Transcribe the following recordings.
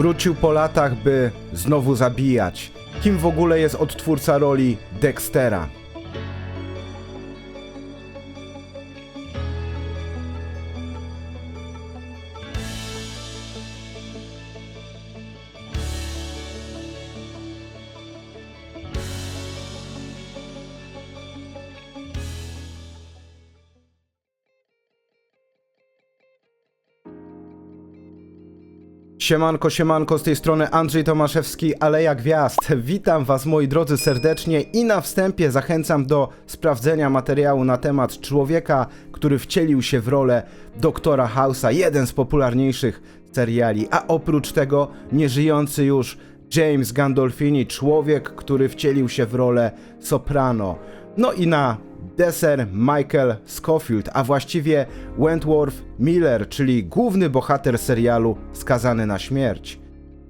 Wrócił po latach, by znowu zabijać. Kim w ogóle jest odtwórca roli Dextera? Siemanko, siemanko, z tej strony Andrzej Tomaszewski, Aleja Gwiazd. Witam Was moi drodzy serdecznie i na wstępie zachęcam do sprawdzenia materiału na temat człowieka, który wcielił się w rolę doktora House'a, jeden z popularniejszych seriali, a oprócz tego nieżyjący już James Gandolfini, człowiek, który wcielił się w rolę Soprano. No i na deser Michael Scofield, a właściwie Wentworth Miller, czyli główny bohater serialu Skazany na śmierć.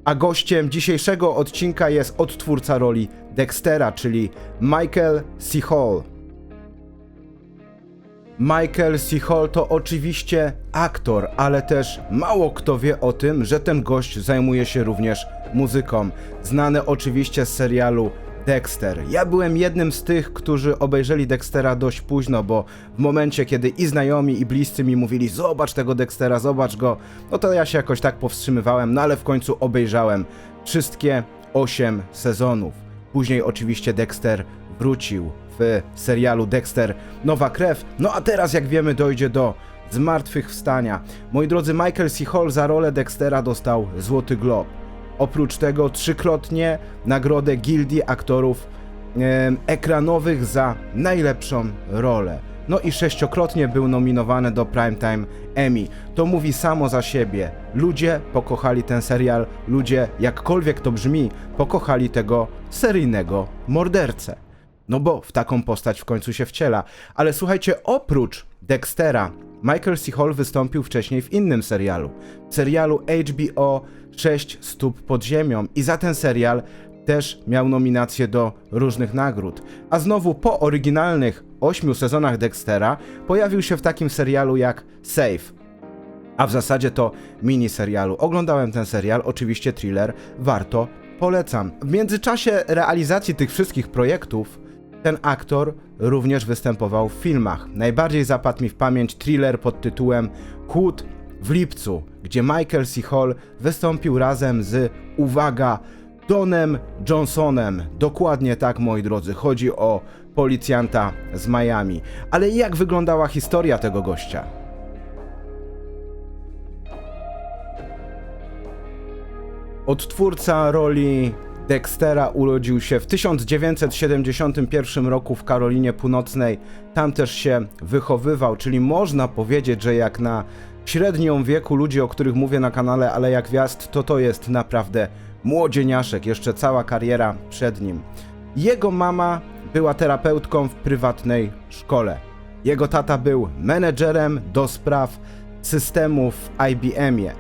A gościem dzisiejszego odcinka jest odtwórca roli Dextera, czyli Michael C. Hall. Michael C. Hall to oczywiście aktor, ale też mało kto wie o tym, że ten gość zajmuje się również muzyką. Znany oczywiście z serialu Dexter. Ja byłem jednym z tych, którzy obejrzeli Dextera dość późno, bo w momencie, kiedy i znajomi, i bliscy mi mówili, zobacz tego Dextera, zobacz go, no to ja się jakoś tak powstrzymywałem, no ale w końcu obejrzałem wszystkie 8 sezonów. Później oczywiście Dexter wrócił w serialu Dexter Nowa Krew, no a teraz jak wiemy dojdzie do zmartwychwstania. Moi drodzy, Michael C. Hall za rolę Dextera dostał Złoty Glob. Oprócz tego trzykrotnie nagrodę Gildii Aktorów Ekranowych za najlepszą rolę. No i sześciokrotnie był nominowany do Primetime Emmy. To mówi samo za siebie. Ludzie pokochali ten serial, ludzie, jakkolwiek to brzmi, pokochali tego seryjnego mordercę. No bo w taką postać w końcu się wciela. Ale słuchajcie, oprócz Dextera, Michael C. Hall wystąpił wcześniej w innym serialu. W serialu HBO 6 stóp pod ziemią i za ten serial też miał nominację do różnych nagród. A znowu po oryginalnych 8 sezonach Dextera pojawił się w takim serialu jak Safe. A w zasadzie to mini serialu. Oglądałem ten serial, oczywiście thriller, warto, polecam. W międzyczasie realizacji tych wszystkich projektów ten aktor również występował w filmach. Najbardziej zapadł mi w pamięć thriller pod tytułem Kłód w lipcu, gdzie Michael C. Hall wystąpił razem z, uwaga, Donem Johnsonem. Dokładnie tak, moi drodzy, chodzi o policjanta z Miami. Ale jak wyglądała historia tego gościa? Odtwórca roli Dextera urodził się w 1971 roku w Karolinie Północnej. Tam też się wychowywał, czyli można powiedzieć, że jak na średnią wieku ludzi, o których mówię na kanale Ale jak Gwiazd, to to jest naprawdę młodzieniaszek, jeszcze cała kariera przed nim. Jego mama była terapeutką w prywatnej szkole. Jego tata był menedżerem do spraw systemów w IBM-ie.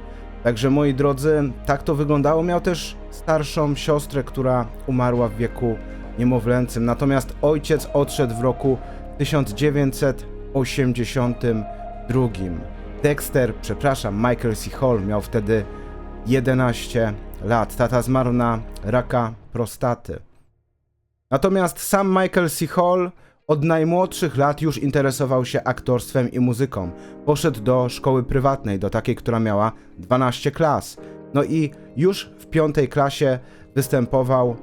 Także moi drodzy, tak to wyglądało. Miał też starszą siostrę, która umarła w wieku niemowlęcym. Natomiast ojciec odszedł w roku 1982. Dexter, przepraszam, Michael C. Hall miał wtedy 11 lat. Tata zmarł na raka prostaty. Natomiast sam Michael C. Hall od najmłodszych lat już interesował się aktorstwem i muzyką. Poszedł do szkoły prywatnej, do takiej, która miała 12 klas. No i już w piątej klasie występował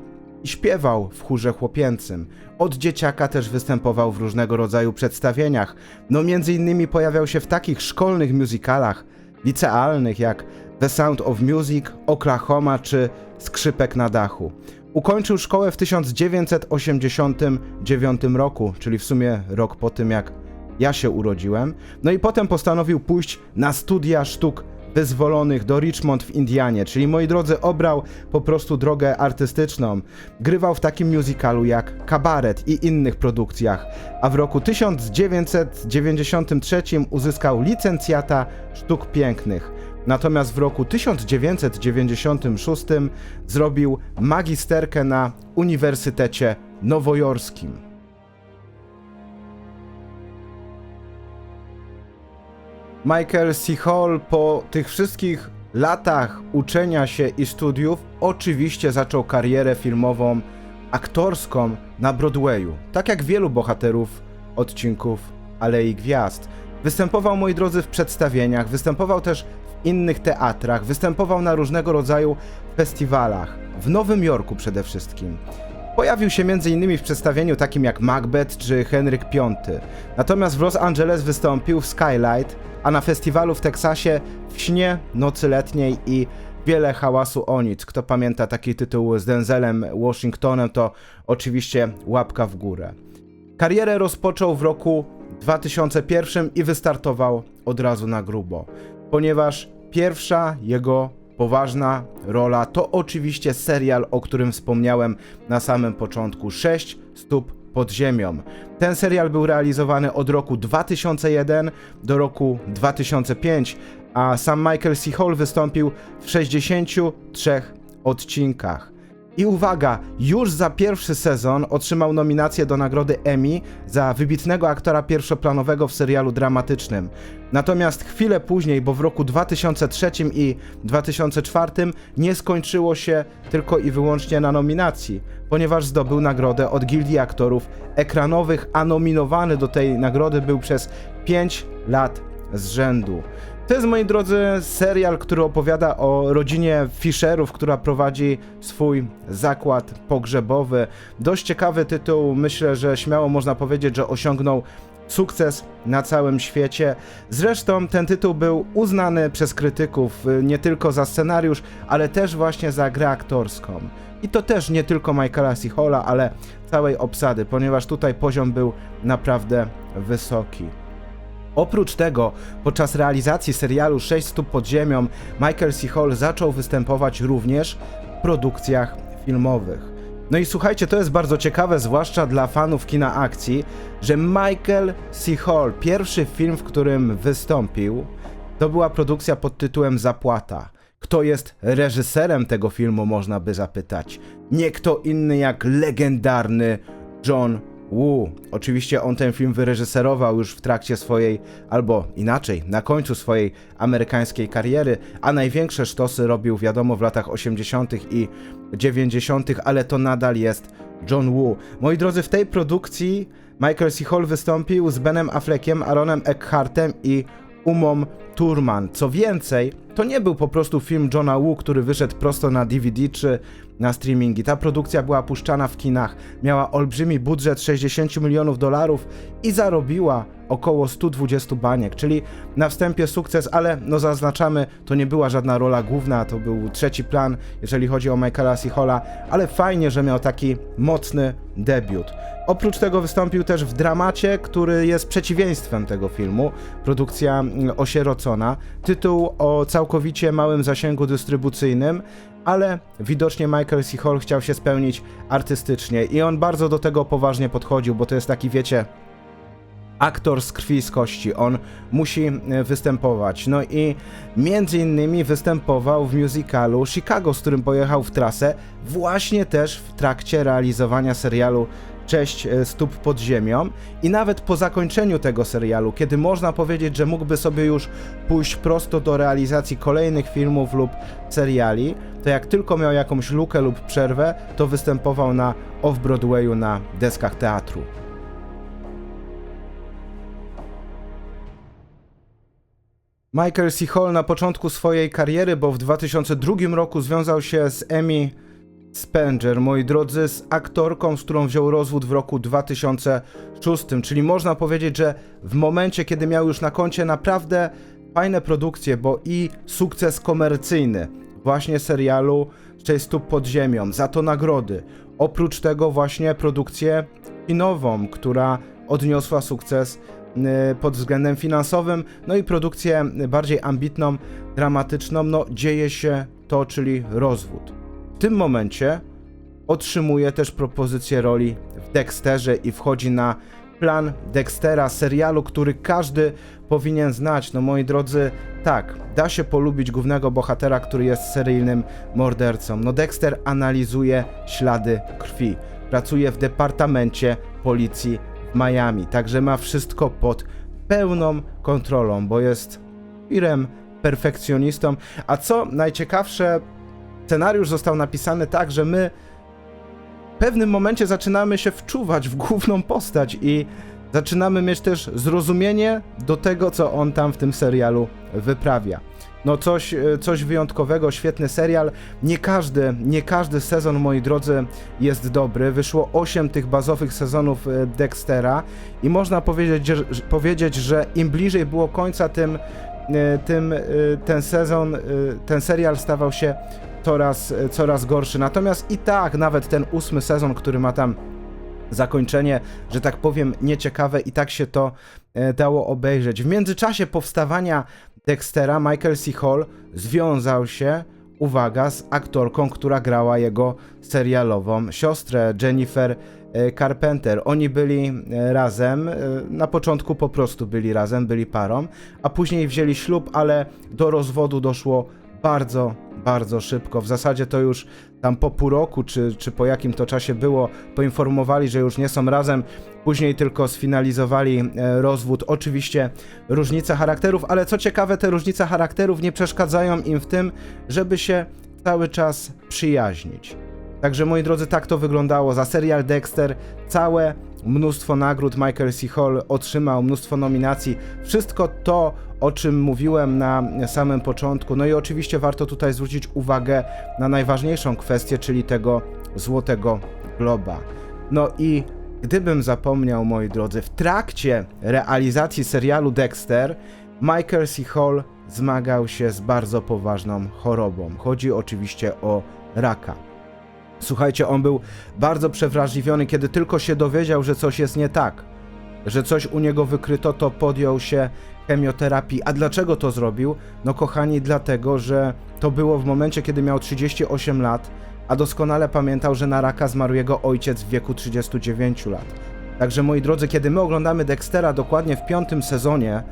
i śpiewał w chórze chłopięcym. Od dzieciaka też występował w różnego rodzaju przedstawieniach. No między innymi pojawiał się w takich szkolnych musicalach licealnych jak The Sound of Music, Oklahoma czy Skrzypek na dachu. Ukończył szkołę w 1989 roku, czyli w sumie rok po tym jak ja się urodziłem. No i potem postanowił pójść na studia sztuk wyzwolonych do Richmond w Indianie, czyli moi drodzy obrał po prostu drogę artystyczną. Grywał w takim musicalu jak Kabaret i innych produkcjach, a w roku 1993 uzyskał licencjata sztuk pięknych. Natomiast w roku 1996 zrobił magisterkę na Uniwersytecie Nowojorskim. Michael C. Hall po tych wszystkich latach uczenia się i studiów oczywiście zaczął karierę filmową, aktorską na Broadwayu. Tak jak wielu bohaterów odcinków Alei Gwiazd. Występował, moi drodzy, w przedstawieniach, występował też w innych teatrach, występował na różnego rodzaju festiwalach. W Nowym Jorku przede wszystkim. Pojawił się m.in. w przedstawieniu takim jak Macbeth czy Henryk V. Natomiast w Los Angeles wystąpił w Skylight, a na festiwalu w Teksasie w śnie nocy letniej i wiele hałasu o nic. Kto pamięta taki tytuł z Denzelem Washingtonem, to oczywiście łapka w górę. Karierę rozpoczął w roku 2001 i wystartował od razu na grubo, ponieważ pierwsza jego poważna rola to oczywiście serial, o którym wspomniałem na samym początku 6 stóp pod ziemią. Ten serial był realizowany od roku 2001 do roku 2005, a sam Michael C. Hall wystąpił w 63 odcinkach. I uwaga, już za pierwszy sezon otrzymał nominację do nagrody Emmy za wybitnego aktora pierwszoplanowego w serialu dramatycznym. Natomiast chwilę później, bo w roku 2003 i 2004 nie skończyło się tylko i wyłącznie na nominacji, ponieważ zdobył nagrodę od Gildii Aktorów Ekranowych, a nominowany do tej nagrody był przez 5 lat z rzędu. To jest, moi drodzy, serial, który opowiada o rodzinie Fisherów, która prowadzi swój zakład pogrzebowy. Dość ciekawy tytuł, myślę, że śmiało można powiedzieć, że osiągnął sukces na całym świecie. Zresztą ten tytuł był uznany przez krytyków y, nie tylko za scenariusz, ale też właśnie za grę aktorską. I to też nie tylko Michaela C. Halla, ale całej obsady, ponieważ tutaj poziom był naprawdę wysoki. Oprócz tego, podczas realizacji serialu 6 stóp pod ziemią, Michael C. Hall zaczął występować również w produkcjach filmowych. No i słuchajcie, to jest bardzo ciekawe, zwłaszcza dla fanów kina akcji, że Michael C. Hall, pierwszy film, w którym wystąpił, to była produkcja pod tytułem Zapłata. Kto jest reżyserem tego filmu, można by zapytać. Nie kto inny jak legendarny John Woo. Oczywiście on ten film wyreżyserował już w trakcie swojej, albo inaczej, na końcu swojej amerykańskiej kariery, a największe sztosy robił wiadomo w latach 80. i 90., ale to nadal jest John Woo. Moi drodzy, w tej produkcji Michael C. Hall wystąpił z Benem Affleckiem, Aaronem Eckhartem i Umom Turman. Co więcej, to nie był po prostu film Johna Woo, który wyszedł prosto na DVD czy na streamingi. Ta produkcja była puszczana w kinach, miała olbrzymi budżet 60 milionów dolarów i zarobiła około 120 baniek, czyli na wstępie sukces, ale no zaznaczamy, to nie była żadna rola główna, to był trzeci plan, jeżeli chodzi o Michaela. Halla, ale fajnie, że miał taki mocny debiut. Oprócz tego wystąpił też w dramacie, który jest przeciwieństwem tego filmu, produkcja mm, osierocona, tytuł o całkowicie małym zasięgu dystrybucyjnym, ale widocznie Michael C. Hall chciał się spełnić artystycznie i on bardzo do tego poważnie podchodził, bo to jest taki, wiecie, aktor z krwi i z kości, on musi e, występować. No i między innymi występował w musicalu Chicago, z którym pojechał w trasę, właśnie też w trakcie realizowania serialu Cześć e, stóp pod ziemią i nawet po zakończeniu tego serialu, kiedy można powiedzieć, że mógłby sobie już pójść prosto do realizacji kolejnych filmów lub seriali, to jak tylko miał jakąś lukę lub przerwę, to występował na off-Broadwayu na deskach teatru. Michael C. Hall na początku swojej kariery, bo w 2002 roku związał się z Emmy Spenger, moi drodzy, z aktorką, z którą wziął rozwód w roku 2006, czyli można powiedzieć, że w momencie, kiedy miał już na koncie naprawdę fajne produkcje, bo i sukces komercyjny, właśnie serialu 6 stóp pod ziemią, za to nagrody. Oprócz tego właśnie produkcję kinową, która odniosła sukces pod względem finansowym, no i produkcję bardziej ambitną, dramatyczną, no dzieje się to, czyli rozwód. W tym momencie otrzymuje też propozycję roli w Dexterze i wchodzi na plan Dextera, serialu, który każdy powinien znać. No moi drodzy, tak, da się polubić głównego bohatera, który jest seryjnym mordercą. No Dexter analizuje ślady krwi. Pracuje w departamencie policji Miami, także ma wszystko pod pełną kontrolą, bo jest firem perfekcjonistą. A co najciekawsze, scenariusz został napisany tak, że my w pewnym momencie zaczynamy się wczuwać w główną postać i zaczynamy mieć też zrozumienie do tego, co on tam w tym serialu wyprawia. No coś, e, coś wyjątkowego, świetny serial. Nie każdy, nie każdy sezon, moi drodzy, jest dobry. Wyszło 8 tych bazowych sezonów e, Dextera i można powiedzieć, że, powiedzieć, że im bliżej było końca, tym, e, tym ten sezon, ten serial stawał się coraz, coraz gorszy. Natomiast i tak, nawet ten ósmy sezon, który ma tam zakończenie, że tak powiem, nieciekawe i tak się to dało obejrzeć. W międzyczasie powstawania Dextera Michael C. Hall związał się, uwaga, z aktorką, która grała jego serialową siostrę Jennifer e, Carpenter. Oni byli e, razem, e, na początku po prostu byli razem, byli parą, a później wzięli ślub, ale do rozwodu doszło bardzo, bardzo szybko. W zasadzie to już tam po pół roku, czy, czy po jakim to czasie było, poinformowali, że już nie są razem. Później tylko sfinalizowali e, rozwód. Oczywiście różnica charakterów, ale co ciekawe, te różnice charakterów nie przeszkadzają im w tym, żeby się cały czas przyjaźnić. Także moi drodzy, tak to wyglądało. Za serial Dexter całe mnóstwo nagród Michael C. Hall otrzymał, mnóstwo nominacji. Wszystko to, o czym mówiłem na samym początku. No i oczywiście warto tutaj zwrócić uwagę na najważniejszą kwestię, czyli tego Złotego Globa. No i gdybym zapomniał, moi drodzy, w trakcie realizacji serialu Dexter, Michael C. Hall zmagał się z bardzo poważną chorobą. Chodzi oczywiście o raka. Słuchajcie, on był bardzo przewrażliwiony, kiedy tylko się dowiedział, że coś jest nie tak, że coś u niego wykryto, to podjął się chemioterapii. A dlaczego to zrobił? No kochani, dlatego, że to było w momencie, kiedy miał 38 lat, a doskonale pamiętał, że na raka zmarł jego ojciec w wieku 39 lat. Także moi drodzy, kiedy my oglądamy Dextera dokładnie w piątym sezonie,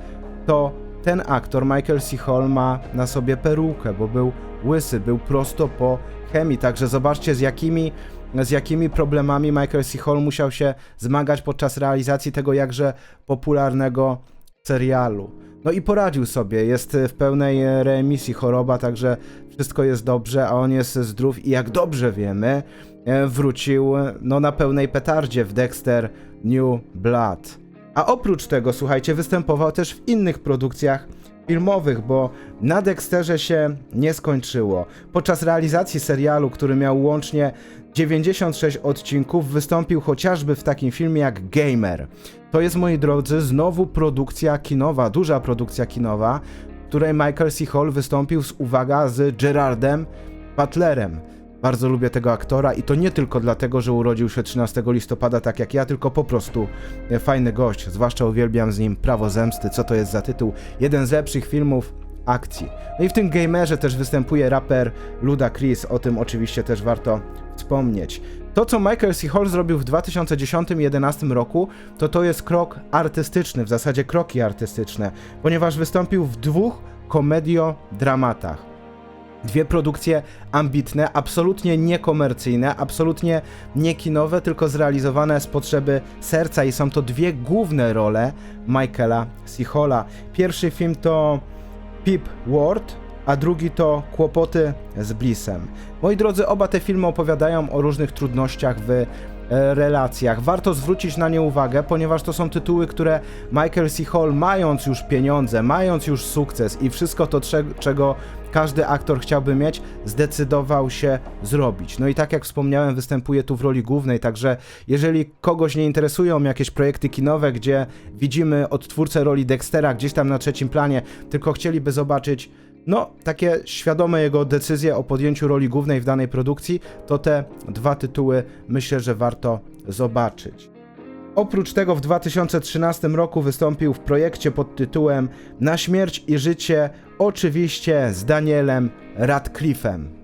to ten aktor, Michael C. Hall, ma na sobie perukę, bo był łysy, był prosto po chemii, także zobaczcie z jakimi, z jakimi problemami Michael C. Hall musiał się zmagać podczas realizacji tego jakże popularnego serialu. No i poradził sobie, jest w pełnej remisji choroba, także wszystko jest dobrze, a on jest zdrów i jak dobrze wiemy, e, wrócił no na pełnej petardzie w Dexter New Blood. A oprócz tego, słuchajcie, występował też w innych produkcjach filmowych, bo na Dexterze się nie skończyło. Podczas realizacji serialu, który miał łącznie 96 odcinków, wystąpił chociażby w takim filmie jak Gamer. To jest, moi drodzy, znowu produkcja kinowa, duża produkcja kinowa, w której Michael C. Hall wystąpił z, uwaga, z Gerardem Butlerem. Bardzo lubię tego aktora i to nie tylko dlatego, że urodził się 13 listopada tak jak ja, tylko po prostu e, fajny gość. Zwłaszcza uwielbiam z nim Prawo Zemsty. Co to jest za tytuł? Jeden z lepszych filmów akcji. No i w tym gamerze też występuje raper Luda Chris, o tym oczywiście też warto wspomnieć. To, co Michael C. Hall zrobił w 2010-2011 roku, to to jest krok artystyczny, w zasadzie kroki artystyczne, ponieważ wystąpił w dwóch komedio-dramatach. Dwie produkcje ambitne, absolutnie niekomercyjne, absolutnie nie kinowe, tylko zrealizowane z potrzeby serca i są to dwie główne role Michaela. Halla. Pierwszy film to Pip Ward, a drugi to Kłopoty z Blissem. Moi drodzy, oba te filmy opowiadają o różnych trudnościach w relacjach. Warto zwrócić na nie uwagę, ponieważ to są tytuły, które Michael C. Hall, mając już pieniądze, mając już sukces i wszystko to, cze- czego każdy aktor chciałby mieć, zdecydował się zrobić. No i tak jak wspomniałem, występuje tu w roli głównej, także jeżeli kogoś nie interesują jakieś projekty kinowe, gdzie widzimy odtwórcę roli Dextera gdzieś tam na trzecim planie, tylko chcieliby zobaczyć no, takie świadome jego decyzje o podjęciu roli głównej w danej produkcji, to te dwa tytuły myślę, że warto zobaczyć. Oprócz tego w 2013 roku wystąpił w projekcie pod tytułem Na śmierć i życie, oczywiście z Danielem Radcliffem.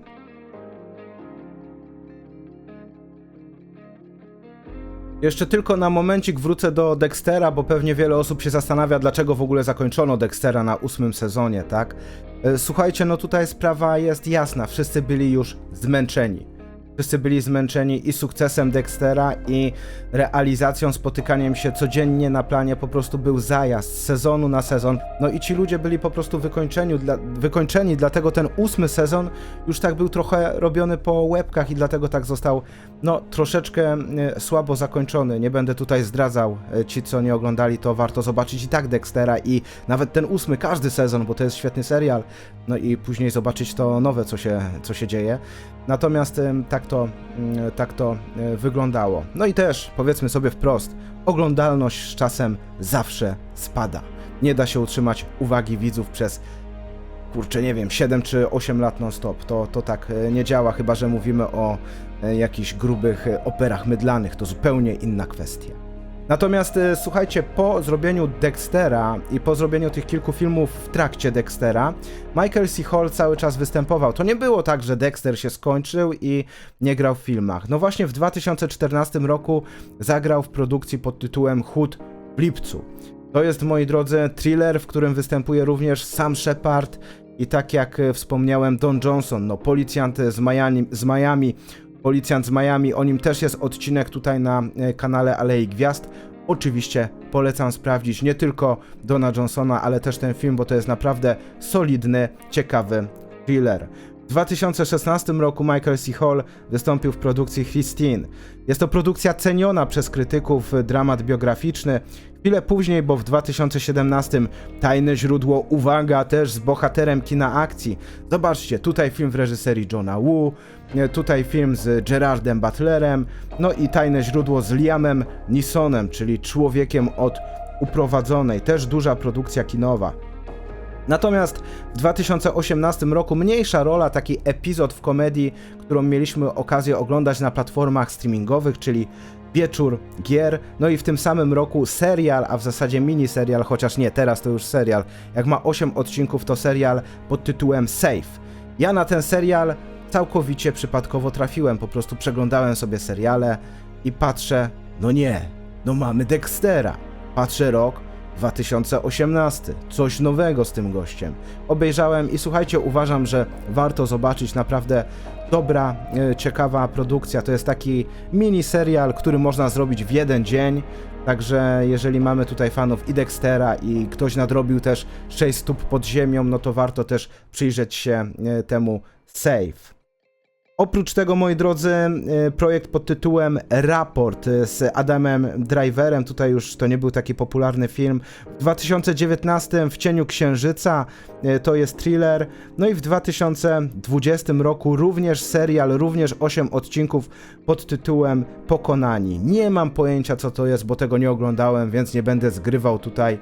Jeszcze tylko na momencik wrócę do Dextera, bo pewnie wiele osób się zastanawia, dlaczego w ogóle zakończono Dextera na ósmym sezonie, tak? E, Słuchajcie, no tutaj sprawa jest jasna, wszyscy byli już zmęczeni. Wszyscy byli zmęczeni i sukcesem Dextera, i realizacją, spotykaniem się codziennie na planie. Po prostu był zajazd z sezonu na sezon. No i ci ludzie byli po prostu wykończeni, dla, wykończeni, dlatego ten ósmy sezon już tak był trochę robiony po łebkach i dlatego tak został, no, troszeczkę e, słabo zakończony. Nie będę tutaj zdradzał. E, Ci, co nie oglądali, to warto zobaczyć i tak Dextera i nawet ten ósmy, każdy sezon, bo to jest świetny serial. No i później zobaczyć to nowe, co się, co się dzieje. Natomiast tak to, mm, tak to e, wyglądało. No i też, powiedzmy sobie wprost, oglądalność z czasem zawsze spada. Nie da się utrzymać uwagi widzów przez, kurczę, nie wiem, 7 czy 8 lat non-stop. To, to tak e, nie działa, chyba że mówimy o e, jakichś grubych operach mydlanych. To zupełnie inna kwestia. Natomiast e, słuchajcie, po zrobieniu Dextera i po zrobieniu tych kilku filmów w trakcie Dextera, Michael C. Hall cały czas występował. To nie było tak, że Dexter się skończył i nie grał w filmach. No właśnie w 2014 roku zagrał w produkcji pod tytułem Hood w lipcu. To jest, moi drodzy, thriller, w którym występuje również Sam Shepard i tak jak e, wspomniałem, Don Johnson, no policjant z Miami, z Miami Policjant z Miami, o nim też jest odcinek tutaj na e, kanale Alei Gwiazd. Oczywiście polecam sprawdzić nie tylko Dona Johnsona, ale też ten film, bo to jest naprawdę solidny, ciekawy thriller. W 2016 roku Michael C. Hall wystąpił w produkcji Christine. Jest to produkcja ceniona przez krytyków, y, dramat biograficzny. Chwilę później, bo w 2017 Tajne źródło, uwaga, też z bohaterem kina akcji. Zobaczcie, tutaj film w reżyserii Johna Woo, tutaj film z Gerardem Butlerem, no i Tajne źródło z Liamem Neesonem, czyli człowiekiem od uprowadzonej, też duża produkcja kinowa. Natomiast w 2018 roku mniejsza rola, taki epizod w komedii, którą mieliśmy okazję oglądać na platformach streamingowych, czyli Wieczór Gier. No i w tym samym roku serial, a w zasadzie miniserial, chociaż nie, teraz to już serial. Jak ma 8 odcinków, to serial pod tytułem Safe. Ja na ten serial całkowicie przypadkowo trafiłem, po prostu przeglądałem sobie seriale i patrzę, no nie, no mamy Dextera. Patrzę rok 2018. Coś nowego z tym gościem. Obejrzałem i słuchajcie, uważam, że warto zobaczyć naprawdę dobra, e, ciekawa produkcja. To jest taki mini serial, który można zrobić w jeden dzień. Także jeżeli mamy tutaj fanów i Dextera i ktoś nadrobił też 6 stóp pod ziemią, no to warto też przyjrzeć się e, temu Save. Oprócz tego, moi drodzy, e, projekt pod tytułem Raport e, z Adamem Driverem, tutaj już to nie był taki popularny film. W 2019 W cieniu księżyca e, to jest thriller. No i w 2020 roku również serial, również 8 odcinków pod tytułem Pokonani. Nie mam pojęcia co to jest, bo tego nie oglądałem, więc nie będę zgrywał tutaj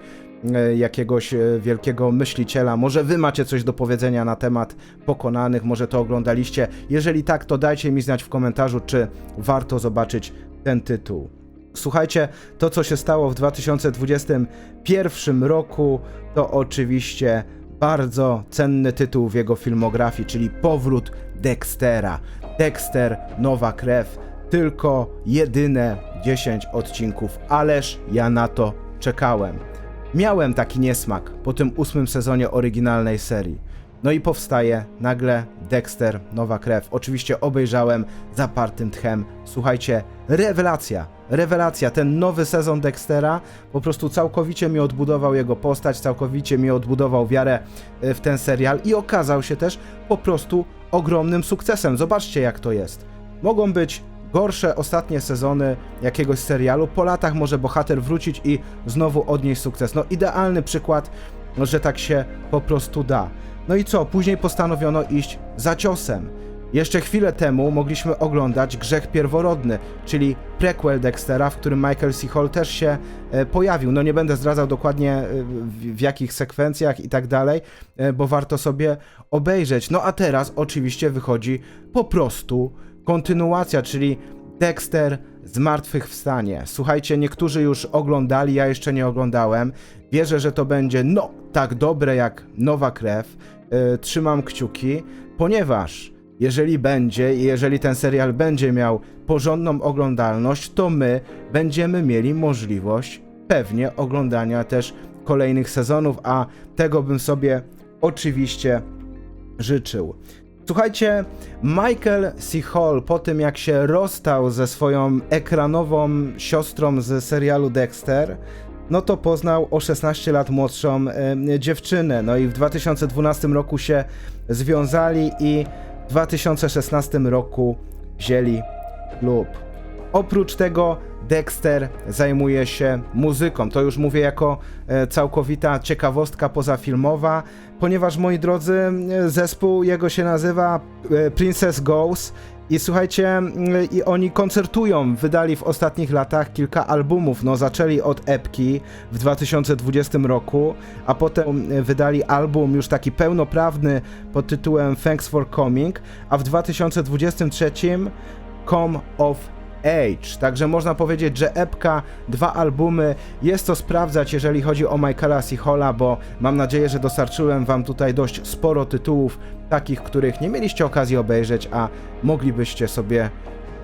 jakiegoś e, wielkiego myśliciela. Może wy macie coś do powiedzenia na temat pokonanych, może to oglądaliście. Jeżeli tak, to dajcie mi znać w komentarzu, czy warto zobaczyć ten tytuł. Słuchajcie, to co się stało w 2021 roku, to oczywiście bardzo cenny tytuł w jego filmografii, czyli Powrót Dextera. Dexter, nowa krew, tylko jedyne 10 odcinków, ależ ja na to czekałem. Miałem taki niesmak po tym ósmym sezonie oryginalnej serii. No i powstaje nagle Dexter, nowa krew. Oczywiście obejrzałem zapartym tchem. Słuchajcie, rewelacja, rewelacja. Ten nowy sezon Dextera po prostu całkowicie mi odbudował jego postać, całkowicie mi odbudował wiarę e, w ten serial i okazał się też po prostu ogromnym sukcesem. Zobaczcie jak to jest. Mogą być gorsze ostatnie sezony jakiegoś serialu. Po latach może bohater wrócić i znowu odnieść sukces. No idealny przykład, że tak się po prostu da. No i co? Później postanowiono iść za ciosem. Jeszcze chwilę temu mogliśmy oglądać Grzech Pierworodny, czyli prequel Dextera, w którym Michael C. Hall też się e, pojawił. No nie będę zdradzał dokładnie e, w, jakich sekwencjach i tak dalej, e, bo warto sobie obejrzeć. No a teraz oczywiście wychodzi po prostu kontynuacja, czyli Dexter Zmartwychwstanie. Słuchajcie, niektórzy już oglądali, ja jeszcze nie oglądałem. Wierzę, że to będzie no tak dobre jak Nowa Krew. Yy, trzymam kciuki, ponieważ jeżeli będzie i jeżeli ten serial będzie miał porządną oglądalność, to my będziemy mieli możliwość pewnie oglądania też kolejnych sezonów, a tego bym sobie oczywiście życzył. Słuchajcie, Michael C. Hall po tym jak się rozstał ze swoją ekranową siostrą z serialu Dexter, no to poznał o 16 lat młodszą e, dziewczynę. No i w 2012 roku się związali i w 2016 roku wzięli ślub. Oprócz tego Dexter zajmuje się muzyką. To już mówię jako e, całkowita ciekawostka pozafilmowa, ponieważ moi drodzy, e, zespół jego się nazywa e, Princess Goes i słuchajcie, i oni koncertują. Wydali w ostatnich latach kilka albumów. No, zaczęli od epki w 2020 roku, a potem wydali album już taki pełnoprawny pod tytułem Thanks for Coming, a w 2023 Come of Age. Także można powiedzieć, że epka, dwa albumy, jest to sprawdzać, jeżeli chodzi o Michaela. Halla, bo mam nadzieję, że dostarczyłem wam tutaj dość sporo tytułów, takich, których nie mieliście okazji obejrzeć, a moglibyście sobie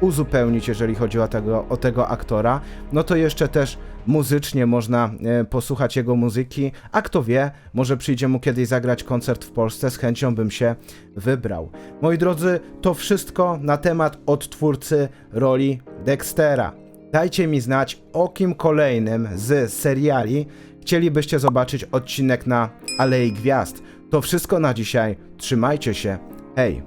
uzupełnić, jeżeli chodzi o tego, o tego aktora. No to jeszcze też muzycznie można e, posłuchać jego muzyki, a kto wie, może przyjdzie mu kiedyś zagrać koncert w Polsce, z chęcią bym się wybrał. Moi drodzy, to wszystko na temat odtwórcy roli Dextera. Dajcie mi znać, o kim kolejnym z seriali chcielibyście zobaczyć odcinek na Alei Gwiazd. To wszystko na dzisiaj. Trzymajcie się. Hej!